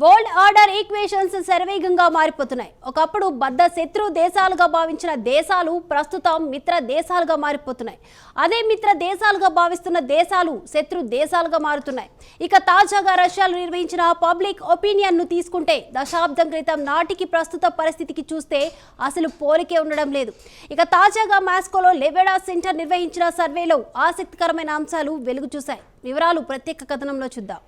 World order equations శరవేగంగా మారిపోతున్నాయి. ఒకప్పుడు బద్ద శత్రు దేశాలుగా భావించిన దేశాలు ప్రస్తుతం మిత్ర దేశాలుగా మారిపోతున్నాయి. అదే మిత్ర దేశాలుగా భావిస్తున్న దేశాలు శత్రు దేశాలుగా మారుతున్నాయి. ఇక తాజాగా రష్యాలు నిర్వహించిన పబ్లిక్ ఒపీనియన్ను తీసుకుంటే దశాబ్దం క్రితం నాటికి ప్రస్తుత పరిస్థితికి చూస్తే అసలు పోలికే ఉండడం లేదు. ఇక తాజాగా మాస్కోలో లెవెడా సెంటర్ నిర్వహించిన సర్వేలో ఆసక్తికరమైన అంశాలు వెలుగు చూశాయి. వివరాలు ప్రత్యేక కథనంలో చూద్దాం.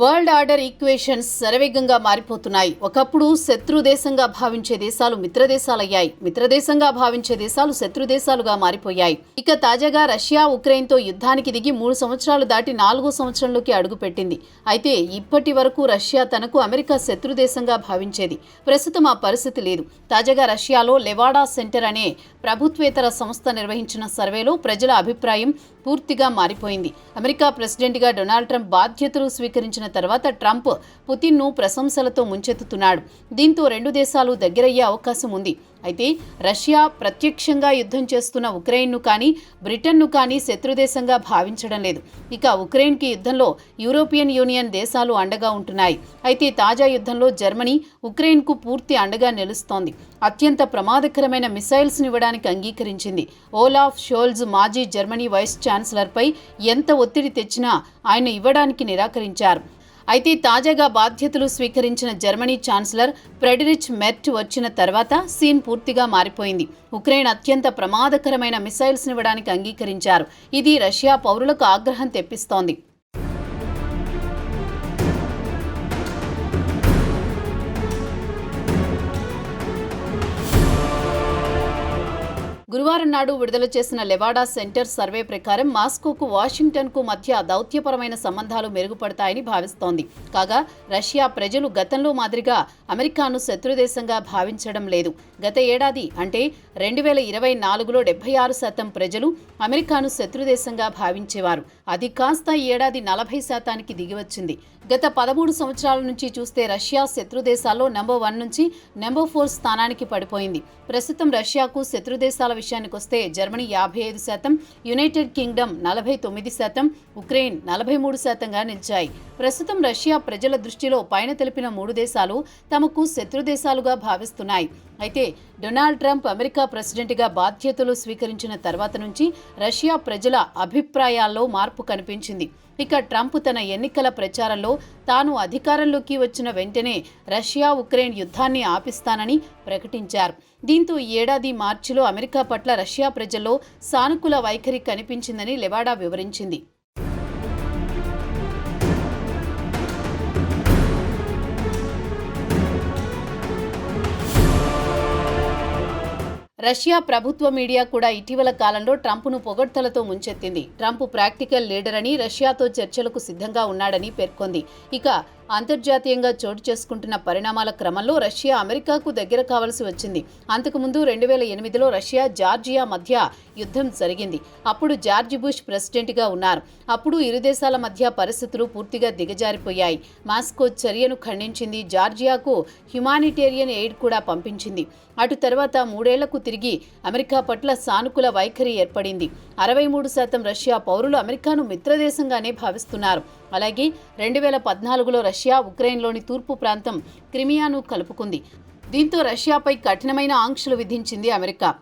వరల్డ్ ఆర్డర్ ఈక్వేషన్స్ శరవేగంగా మారిపోతున్నాయి. ఒకప్పుడు శత్రు దేశంగా భావించే దేశాలు మిత్రదేశాలయ్యాయి. మిత్రదేశంగా భావించే దేశాలు శత్రు దేశాలుగా మారిపోయాయి. ఇక తాజాగా రష్యా ఉక్రెయిన్తో యుద్ధానికి దిగి మూడు సంవత్సరాలు దాటి నాలుగో సంవత్సరంలోకి అడుగుపెట్టింది. అయితే ఇప్పటి వరకు రష్యా తనకు అమెరికా శత్రు దేశంగా భావించేది. ప్రస్తుతం ఆ పరిస్థితి లేదు. తాజాగా రష్యాలో లెవాడా సెంటర్ అనే ప్రభుత్వేతర సంస్థ నిర్వహించిన సర్వేలో ప్రజల అభిప్రాయం పూర్తిగా మారిపోయింది. అమెరికా ప్రెసిడెంట్గా డొనాల్డ్ ట్రంప్ బాధ్యతలు స్వీకరించిన తర్వాత ట్రంప్ పుతిన్ను ప్రశంసలతో ముంచెత్తుతున్నాడు. దీంతో రెండు దేశాలు దగ్గరయ్యే అవకాశం ఉంది. అయితే రష్యా ప్రత్యక్షంగా యుద్ధం చేస్తున్న ఉక్రెయిన్ను కానీ బ్రిటన్ను కానీ శత్రుదేశంగా భావించడం లేదు. ఇక ఉక్రెయిన్కి యుద్ధంలో యూరోపియన్ యూనియన్ దేశాలు అండగా ఉంటున్నాయి. అయితే తాజా యుద్ధంలో జర్మనీ ఉక్రెయిన్కు పూర్తి అండగా నిలుస్తోంది. అత్యంత ప్రమాదకరమైన మిసైల్స్ని ఇవ్వడానికి అంగీకరించింది. ఓలాఫ్ షోల్జ్ మాజీ జర్మనీ వైస్ ఛాన్సలర్పై ఎంత ఒత్తిడి తెచ్చినా ఆయన ఇవ్వడానికి నిరాకరించారు. అయితే తాజాగా బాధ్యతలు స్వీకరించిన జర్మనీ ఛాన్సలర్ ఫ్రెడరిచ్ మెర్ట్ వచ్చిన తర్వాత సీన్ పూర్తిగా మారిపోయింది. ఉక్రెయిన్ అత్యంత ప్రమాదకరమైన మిసైల్స్ ఇవ్వడానికి అంగీకరించారు. ఇది రష్యా పౌరులకు ఆగ్రహం తెప్పిస్తోంది. గురువారం నాడు విడుదల చేసిన లెవాడా సెంటర్ సర్వే ప్రకారం మాస్కోకు వాషింగ్టన్కు మధ్య దౌత్యపరమైన సంబంధాలు మెరుగుపడతాయని భావిస్తోంది. కాగా రష్యా ప్రజలు గతంలో మాదిరిగా అమెరికాను శత్రుదేశంగా భావించడం లేదు. గత ఏడాది అంటే రెండు వేల ఇరవై నాలుగులో డెబ్బై ఆరు శాతం ప్రజలు అమెరికాను శత్రుదేశంగా భావించేవారు. అది కాస్త ఈ ఏడాది నలభై శాతానికి దిగివచ్చింది. గత పదమూడు సంవత్సరాల నుంచి చూస్తే రష్యా శత్రు దేశాల్లో నెంబర్ వన్ నుంచి నెంబర్ ఫోర్ స్థానానికి పడిపోయింది. ప్రస్తుతం రష్యాకు శత్రు దేశాల విషయానికి వస్తే జర్మనీ యాభై ఐదు శాతం యునైటెడ్ కింగ్డమ్ నలభై తొమ్మిది శాతం ఉక్రెయిన్ నలభై మూడు శాతంగా నిలిచాయి. ప్రస్తుతం రష్యా ప్రజల దృష్టిలో పైన తెలిపిన మూడు దేశాలు తమకు శత్రు దేశాలుగా భావిస్తున్నాయి. అయితే డొనాల్డ్ ట్రంప్ అమెరికా ప్రెసిడెంట్గా బాధ్యతలు స్వీకరించిన తర్వాత నుంచి రష్యా ప్రజల అభిప్రాయాల్లో మార్పు కనిపించింది. ఇక ట్రంప్ తన ఎన్నికల ప్రచారంలో తాను అధికారంలోకి వచ్చిన వెంటనే రష్యా ఉక్రెయిన్ యుద్ధాన్ని ఆపిస్తానని ప్రకటించారు. దీంతో ఈ ఏడాది మార్చిలో అమెరికా పట్ల రష్యా ప్రజల్లో సానుకూల వైఖరి కనిపించిందని లెవాడా వివరించింది. రష్యా ప్రభుత్వ మీడియా కూడా ఇటీవల కాలంలో ట్రంప్ను పొగడ్తలతో ముంచెత్తింది. ట్రంప్ ప్రాక్టికల్ లీడర్ అని రష్యాతో చర్చలకు సిద్ధంగా ఉన్నాడని పేర్కొంది. ఇక అంతర్జాతీయంగా చోటు చేసుకుంటున్న పరిణామాల క్రమంలో రష్యా అమెరికాకు దగ్గర కావాల్సి వచ్చింది. అంతకుముందు రెండు వేల ఎనిమిదిలో రష్యా జార్జియా మధ్య యుద్ధం జరిగింది. అప్పుడు జార్జ్ బుష్ ప్రెసిడెంట్గా ఉన్నారు. అప్పుడు ఇరు దేశాల మధ్య పరిస్థితులు పూర్తిగా దిగజారిపోయాయి. మాస్కో చర్యను ఖండించింది. జార్జియాకు హ్యుమానిటేరియన్ ఎయిడ్ కూడా పంపించింది. అటు తర్వాత మూడేళ్ళకు తిరిగి అమెరికా పట్ల సానుకూల వైఖరి ఏర్పడింది. అరవై మూడు శాతం రష్యా పౌరులు అమెరికాను మిత్రదేశంగానే భావిస్తున్నారు. అలాగే రెండు వేల పద్నాలుగులో రష్యా ఉక్రెయిన్లోని తూర్పు ప్రాంతం క్రిమియాను కలుపుకుంది. దీంతో రష్యాపై కఠినమైన ఆంక్షలు విధించింది అమెరికా.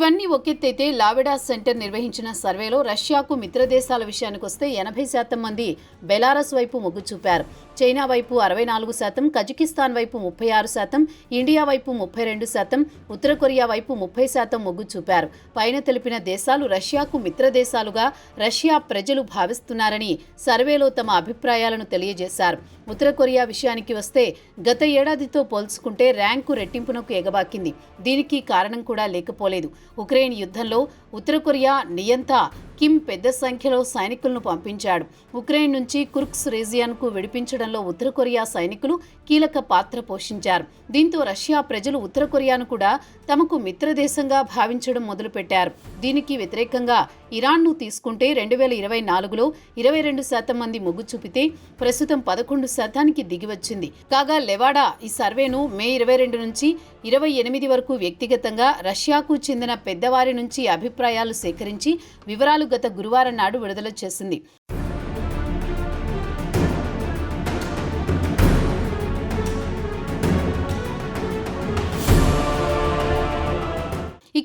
ఇవన్నీ ఒకెత్తైతే లావెడా సెంటర్ నిర్వహించిన సర్వేలో రష్యాకు మిత్రదేశాల విషయానికి వస్తే ఎనభై శాతం మంది బెలారస్ వైపు మొగ్గు చూపారు. చైనా వైపు అరవై నాలుగు శాతం కజకిస్తాన్ వైపు ముప్పై ఆరు శాతం ఇండియా వైపు ముప్పై రెండు శాతం ఉత్తర కొరియా వైపు ముప్పై శాతం మొగ్గు చూపారు. పైన తెలిపిన దేశాలు రష్యాకు మిత్రదేశాలుగా రష్యా ప్రజలు భావిస్తున్నారని సర్వేలో తమ అభిప్రాయాలను తెలియజేశారు. ఉత్తర కొరియా విషయానికి వస్తే గత ఏడాదితో పోల్చుకుంటే ర్యాంకు రెట్టింపునకు ఎగబాకింది. దీనికి కారణం కూడా లేకపోలేదు. ఉక్రెయిన్ యుద్ధంలో ఉత్తర కొరియా నియంత కిమ్ పెద్ద సంఖ్యలో సైనికులను పంపించాడు. ఉక్రెయిన్ నుంచి కుర్క్స్ రీజియన్కు విడిపించడంలో ఉత్తర కొరియా సైనికులు కీలక పాత్ర పోషించారు. దీంతో రష్యా ప్రజలు ఉత్తర కొరియాను కూడా తమకు మిత్రదేశంగా భావించడం మొదలుపెట్టారు. దీనికి వ్యతిరేకంగా ఇరాన్ను తీసుకుంటే రెండు వేల ఇరవై నాలుగులో ఇరవై రెండు శాతం మంది మొగ్గు చూపితే ప్రస్తుతం పదకొండు శాతానికి దిగివచ్చింది. కాగా లెవాడా ఈ సర్వేను మే ఇరవై రెండు నుంచి ఇరవై ఎనిమిది వరకు వ్యక్తిగతంగా రష్యాకు చెందిన పెద్దవారి నుంచి అభిప్రాయాలు సేకరించి వివరాలు గత గురువారం నాడు విడుదల చేసింది.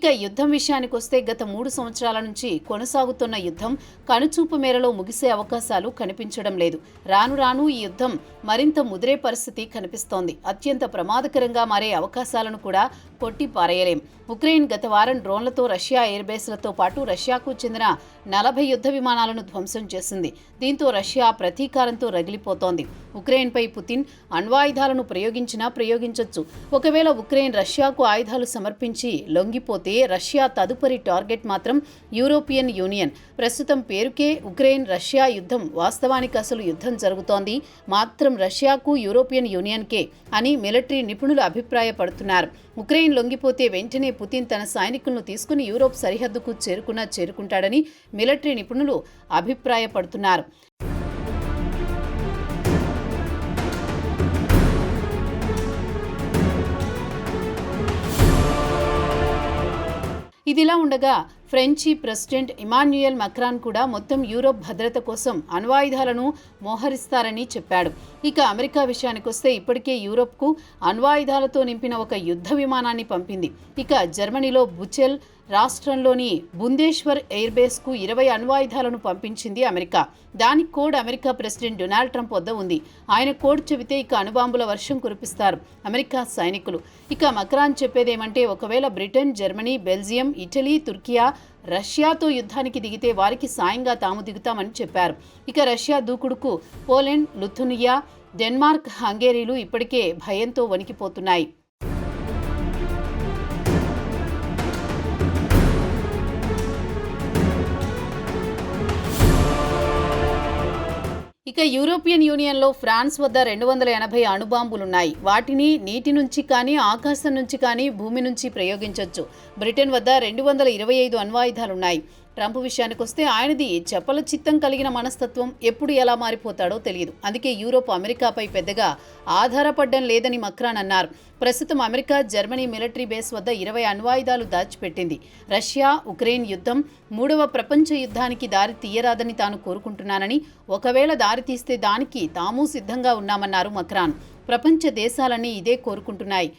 ఇక యుద్ధం విషయానికి వస్తే గత మూడు సంవత్సరాల నుంచి కొనసాగుతున్న యుద్ధం కనుచూపు మేరలో ముగిసే అవకాశాలు కనిపించడం లేదు. రాను రాను ఈ యుద్ధం మరింత ముదిరే పరిస్థితి కనిపిస్తోంది. అత్యంత ప్రమాదకరంగా మారే అవకాశాలను కూడా కొట్టి పారేయలేం ఉక్రెయిన్ గత వారం డ్రోన్లతో రష్యా ఎయిర్ బేస్లతో పాటు రష్యాకు చెందిన నలభై యుద్ధ విమానాలను ధ్వంసం చేసింది. దీంతో రష్యా ప్రతీకారంతో రగిలిపోతోంది. ఉక్రెయిన్పై పుతిన్ అణ్వాయుధాలను ప్రయోగించినా ప్రయోగించవచ్చు ఒకవేళ ఉక్రెయిన్ రష్యాకు ఆయుధాలు సమర్పించి లొంగిపోతే రష్యా తదుపరి టార్గెట్ మాత్రం యూరోపియన్ యూనియన్. ప్రస్తుతం పేరుకే ఉక్రెయిన్ రష్యా యుద్ధం వాస్తవానికి అసలు యుద్ధం జరుగుతోంది. మాత్రం రష్యాకు యూరోపియన్ యూనియన్కే అని మిలిటరీ నిపుణులు అభిప్రాయపడుతున్నారు. ఉక్రెయిన్ లొంగిపోతే వెంటనే పుతిన్ తన సైనికులను తీసుకుని యూరోప్ సరిహద్దుకు చేరుకున్నా చేరుకుంటాడని మిలిటరీ నిపుణులు అభిప్రాయపడుతున్నారు. ఇదిలా ఉండగా ఫ్రెంచి ప్రెసిడెంట్ ఇమాన్యుయల్ మక్రాన్ కూడా మొత్తం యూరోప్ భద్రత కోసం అణ్వాయుధాలను మోహరిస్తారని చెప్పాడు. ఇక అమెరికా విషయానికొస్తే ఇప్పటికే యూరోప్కు అణ్వాయుధాలతో నింపిన ఒక యుద్ధ విమానాన్ని పంపింది. ఇక జర్మనీలో బుచెల్ రాష్ట్రంలోని బుందేశ్వర్ ఎయిర్ బేస్కు ఇరవై అణ్వాయుధాలను పంపించింది అమెరికా. దాని code America president Donald Trump వద్ద ఉంది. ఆయన కోడ్ చెబితే ఇక అణుబాంబుల వర్షం కురిపిస్తారు అమెరికా సైనికులు. ఇక మక్రాన్ చెప్పేదేమంటే ఒకవేళ Britain Germany Belgium Italy Turkiye రష్యాతో యుద్ధానికి దిగితే వారికి సాయంగా తాము దిగుతామని చెప్పారు. ఇక రష్యా దూకుడుకు పోలెండ్ లుథునియా డెన్మార్క్ హంగేరీలు ఇప్పటికే భయంతో వణికిపోతున్నాయి. ఇక యూరోపియన్ యూనియన్లో ఫ్రాన్స్ వద్ద రెండు వందల ఎనభై అణుబాంబులున్నాయి. వాటిని నీటి నుంచి కానీ ఆకాశం నుంచి కానీ భూమి నుంచి ప్రయోగించవచ్చు బ్రిటన్ వద్ద రెండు వందల ఇరవై ఐదు అణ్వాయుధాలున్నాయి. ట్రంప్ విషయానికి వస్తే ఆయనది చెప్పల చిత్తం కలిగిన మనస్తత్వం ఎప్పుడు ఎలా మారిపోతాడో తెలియదు. అందుకే యూరోప్ అమెరికాపై పెద్దగా ఆధారపడడం లేదని మక్రాన్ అన్నారు. ప్రస్తుతం అమెరికా జర్మనీ మిలిటరీ బేస్ వద్ద ఇరవై అణ్వాయుధాలు దాచిపెట్టింది. రష్యా ఉక్రెయిన్ యుద్ధం మూడవ ప్రపంచ యుద్ధానికి దారి తీయరాదని తాను కోరుకుంటున్నానని ఒకవేళ దారి తీస్తే దానికి తాము సిద్ధంగా ఉన్నామన్నారు మక్రాన్. ప్రపంచ దేశాలన్నీ ఇదే కోరుకుంటున్నాయి.